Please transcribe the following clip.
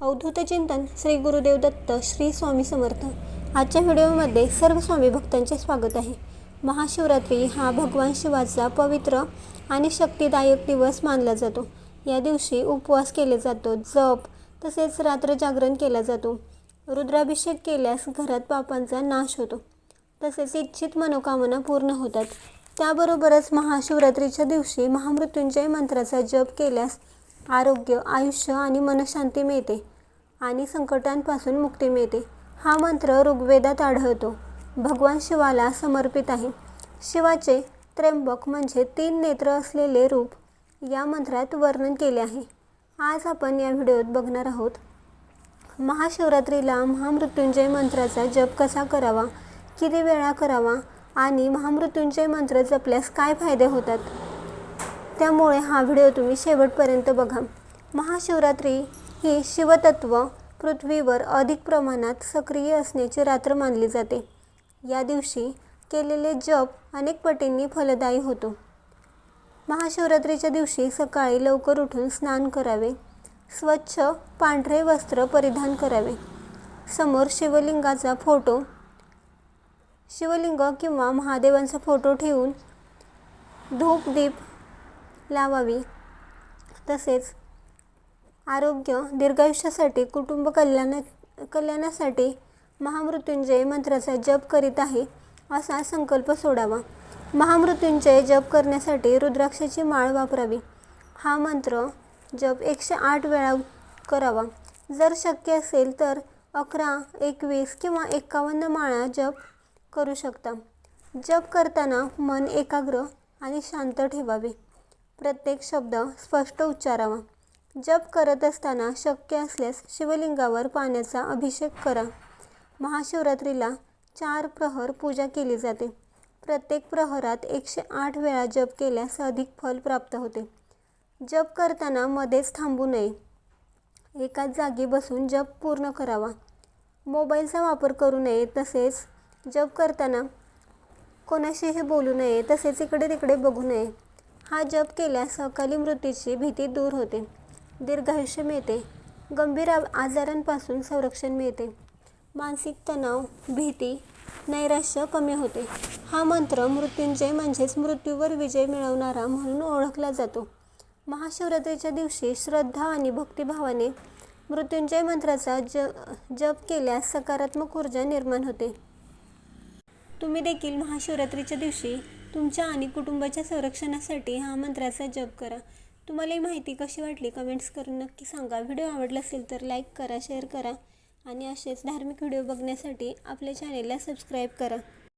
अवधूत चिंतन श्री गुरुदेव दत्त श्री स्वामी समर्थ. आजच्या व्हिडिओमध्ये सर्व स्वामी भक्तांचे स्वागत आहे. महाशिवरात्री हा भगवान शिवाचा पवित्र आणि शक्तिदायक दिवस मानला जातो. या दिवशी उपवास केले जातो जप तसेच रात्र जागरण केला जातो. रुद्राभिषेक केल्यास घरात पापांचा नाश होतो. तसेच इच्छित मनोकामना पूर्ण होतात. त्याबरोबरच महाशिवरात्रीच्या दिवशी महामृत्युंजय मंत्राचा जप केल्यास आरोग्य आयुष्य आणि मनशांती मिळते आणि संकटांपासून मुक्ती मिळते. हा मंत्र ऋग्वेदात आढळतो. भगवान शिवाला समर्पित आहे. शिवाचे त्र्यंबक म्हणजे तीन नेत्र असलेले रूप या मंत्रात वर्णन केले आहे. आज आपण या व्हिडिओत बघणार आहोत महाशिवरात्रीला महामृत्युंजय मंत्राचा जप कसा करावा किती वेळा करावा आणि महामृत्युंजय मंत्र जपल्यास काय फायदे होतात? त्यामुळे हा व्हिडिओ तुम्ही शेवटपर्यंत बघा. महाशिवरात्री ही शिवतत्व पृथ्वीवर अधिक प्रमाणात सक्रिय असण्याची रात्र मानली जाते. या दिवशी केलेले जप अनेक पटींनी फलदायी होतो. महाशिवरात्रीच्या दिवशी सकाळी लवकर उठून स्नान करावे. स्वच्छ पांढरे वस्त्र परिधान करावे. समोर शिवलिंगाचा फोटो शिवलिंग किंवा महादेवांचा फोटो ठेवून धूप दीप लावावी. तसेच आरोग्य दीर्घायुष्यासाठी कुटुंब कल्याणा कल्याणासाठी महामृत्युंजय मंत्राचा जप करीत आहे असा संकल्प सोडावा. महामृत्युंजय जप करण्यासाठी रुद्राक्षाची माळ वापरावी. हा मंत्र जप एकशे आठ वेळा करावा. जर शक्य असेल तर अकरा एकवीस किंवा एकावन्न माळा जप करू शकता. जप करताना मन एकाग्र आणि शांत ठेवावे. प्रत्येक शब्द स्पष्ट उच्चारावा. जप करत असताना शक्य असल्यास शिवलिंगावर पाण्याचा अभिषेक करा. महाशिवरात्रीला चार प्रहर पूजा केली जाते. प्रत्येक प्रहरात एकशे आठ वेळा जप केल्यास अधिक फल प्राप्त होते. जप करताना मध्येच थांबू नये. एकाच जागी बसून जप पूर्ण करावा. मोबाईलचा वापर करू नये तसेच जप करताना कोणाशीही बोलू नये तसेच इकडे तिकडे बघू नये. हा जप केल्यास अकाली मृत्यूची भीती दूर होते. दीर्घायुष्य मिळते. गंभीर आजारांपासून संरक्षण मिळते. मानसिक तणाव भीती नैराश्य कमी होते. हा मंत्र मृत्युंजय म्हणजेच मृत्यूवर विजय मिळवणारा म्हणून ओळखला जातो. महाशिवरात्रीच्या दिवशी श्रद्धा आणि भक्तिभावाने मृत्युंजय मंत्राचा ज जप केल्यास सकारात्मक ऊर्जा निर्माण होते. तुम्ही देखील महाशिवरात्रीच्या दिवशी तुमच्या आणि कुटुंबाच्या संरक्षणासाठी हा मंत्राचा जप करा. तुम्हाला ही माहिती कशी वाटली कमेंट्स करून नक्की सांगा. व्हिडिओ आवडला असेल तर लाईक करा शेअर करा आणि असेच धार्मिक व्हिडिओ बघण्यासाठी आपल्या चॅनेलला सबस्क्राईब करा.